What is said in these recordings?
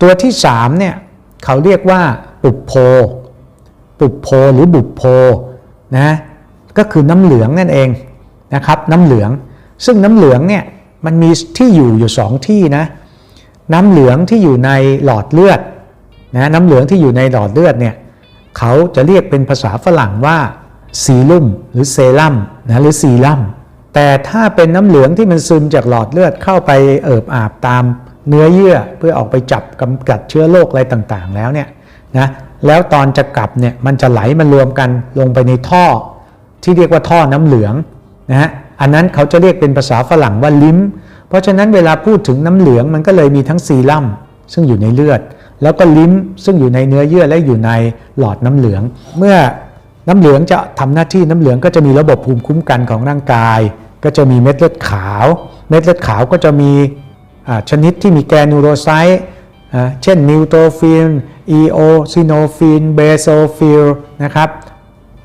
ตัวที่สามเนี่ยเขาเรียกว่าปุบโพ ปุบโพหรือบุบโพนะก็คือน้ำเหลืองนั่นเองนะครับน้ำเหลือง ซึ่งน้ำเหลืองเนี่ยมันมีที่อยู่อยู่สองที่นะน้ำเหลืองที่อยู่ในหลอดเลือดนะน้ำเหลืองที่อยู่ในหลอดเลือดเนี่ยเขาจะเรียกเป็นภาษาฝรั่งว่าซีรุ่มหรือเซรั่มนะหรือซีรั่มแต่ถ้าเป็นน้ำเหลืองที่มันซึมจากหลอดเลือดเข้าไปเอิบอาบตาม เนื้อเยื่อเพื่อออกไปจับกำกัดเชื้อโรคอะไรต่างๆ แล้วเนี่ยนะแล้วตอนจะกลับเนี่ยมันจะไหลมารวมกันลงไปในท่อ ที่เรียกว่าท่อน้ำเหลืองนะฮะอันนั้นเขาจะเรียกเป็นภาษาฝรั่งว่าลิ้ม เพราะฉะนั้นเวลาพูดถึงน้ำเหลืองมันก็เลยมีทั้งซีรั่มซึ่งอยู่ในเลือด แล้วก็ลิ้มซึ่งอยู่ในเนื้อเยื่อและอยู่ในหลอดน้ำเหลือง เมื่อน้ำเหลืองจะทำหน้าที่น้ำเหลืองก็จะมีระบบภูมิคุ้มกันของร่างกาย ก็จะมีเม็ดเลือดขาว เม็ดเลือดขาวก็จะมี ชนิดที่มีแกนูโรไซต์เช่นนิวโตฟิลอีโอซิโนฟิลเบโซฟิลนะครับ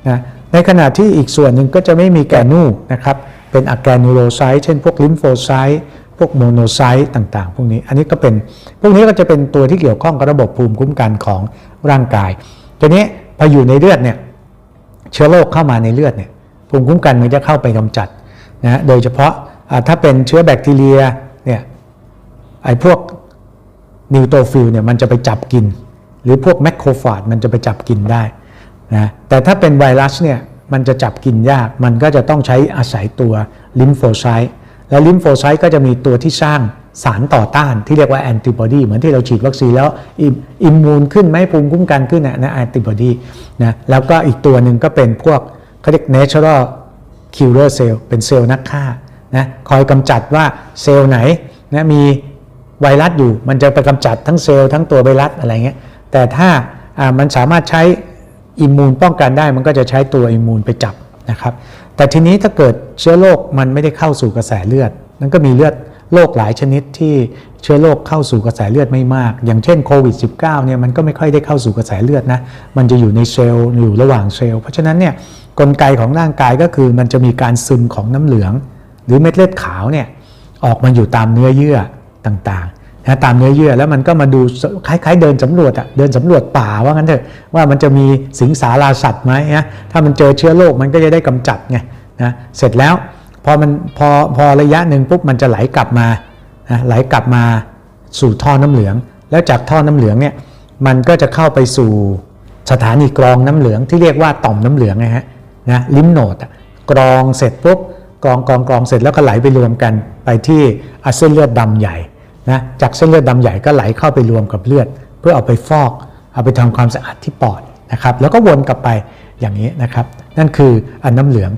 นะในขณะที่อีกส่วนหนึ่งก็จะไม่มีแกนูนะครับเป็นอะแกนูโรไซต์เช่นพวกลิมโฟไซต์พวกโมโนไซต์ต่างๆ พวกนี้อันนี้ก็เป็นพวกนี้ก็จะเป็นตัวที่เกี่ยวข้องกับระบบภูมิคุ้มกันของร่างกายทีนี้พออยู่ในเลือดเนี่ยเชื้อโรคเข้ามาในเลือดเนี่ยภูมิคุ้มกันมันจะเข้าไปกำจัดนะโดยเฉพาะถ้าเป็นเชื้อแบคทีเรีย ไอ้พวกนิวโตฟิลเนี่ยมันจะไปจับกิน หรือพวกแมคโครฟาจมันจะไปจับกินได้นะแต่ถ้าเป็นไวรัสเนี่ยมันจะจับกินยาก มันก็จะต้องใช้อาศัยตัวลิมโฟไซต์แล้วลิมโฟไซต์ก็จะมีตัวที่สร้างสารต่อต้านที่เรียกว่าแอนติบอดีเหมือนที่เราฉีดวัคซีนแล้วอิมมูนขึ้นไหมภูมิคุ้มกันขึ้นนะนะแอนติบอดีนะแล้วก็อีกตัวหนึ่งก็เป็นพวกเขาเรียก natural killer cell เป็นเซลล์นักฆ่านะคอยกำจัดว่าเซลล์ไหนนะมี ไวรัสอยู่ มันจะไปกำจัดทั้งเซลล์ทั้งตัวไวรัสอะไรเงี้ย แต่ถ้ามันสามารถใช้อิมมูนป้องกันได้ มันก็จะใช้ตัวอิมมูนไปจับนะครับ แต่ทีนี้ถ้าเกิดเชื้อโรคมันไม่ได้เข้าสู่กระแสเลือดมันก็มีเลือดโรคหลายชนิดที่เชื้อโรคเข้าสู่กระแสเลือดไม่มาก อย่างเช่นโควิด -19 เนี่ยมันก็ไม่ค่อยได้เข้าสู่กระแสเลือดนะ มันจะอยู่ในเซลล์อยู่ระหว่างเซลล์ เพราะฉะนั้นเนี่ยกลไกของร่างกายก็คือมันจะมีการซึมของน้ำเหลือง หรือเม็ดเลือดขาวเนี่ยออกมาอยู่ตามเนื้อเยื่อ ต่างๆนะตามเนื้อเยื่อแล้วมันก็มาดูคล้ายๆเดินสำรวจอะเดินสำรวจป่าว่างั้นเถอะว่ามันจะมีสิงสาราสัตว์ไหมนะถ้ามันเจอเชื้อโรคมันก็จะได้กำจัดไงนะเสร็จแล้วพอมันพอพอระยะหนึ่งปุ๊บมันจะไหลกลับมานะไหลกลับมาสู่ท่อน้ำเหลือง แล้วจากท่อน้ำเหลืองเนี่ยมันก็จะเข้าไปสู่สถานีกรองน้ำเหลืองที่เรียกว่าต่อมน้ำเหลืองไงฮะนะลิมโนดอะกรองเสร็จปุ๊บกรองกรองกรองเสร็จแล้วก็ไหลไปรวมกันไปที่อะเส้นเลือดดำใหญ่ นะจากเส้นเลือดดำใหญ่ก็ไหลเข้าไปรวมกับเลือด เพื่อเอาไปฟอก เอาไปทำความสะอาดที่ปอดนะครับแล้วก็วนกลับไปอย่างนี้นะครับ นั่นคืออันน้ำเหลือง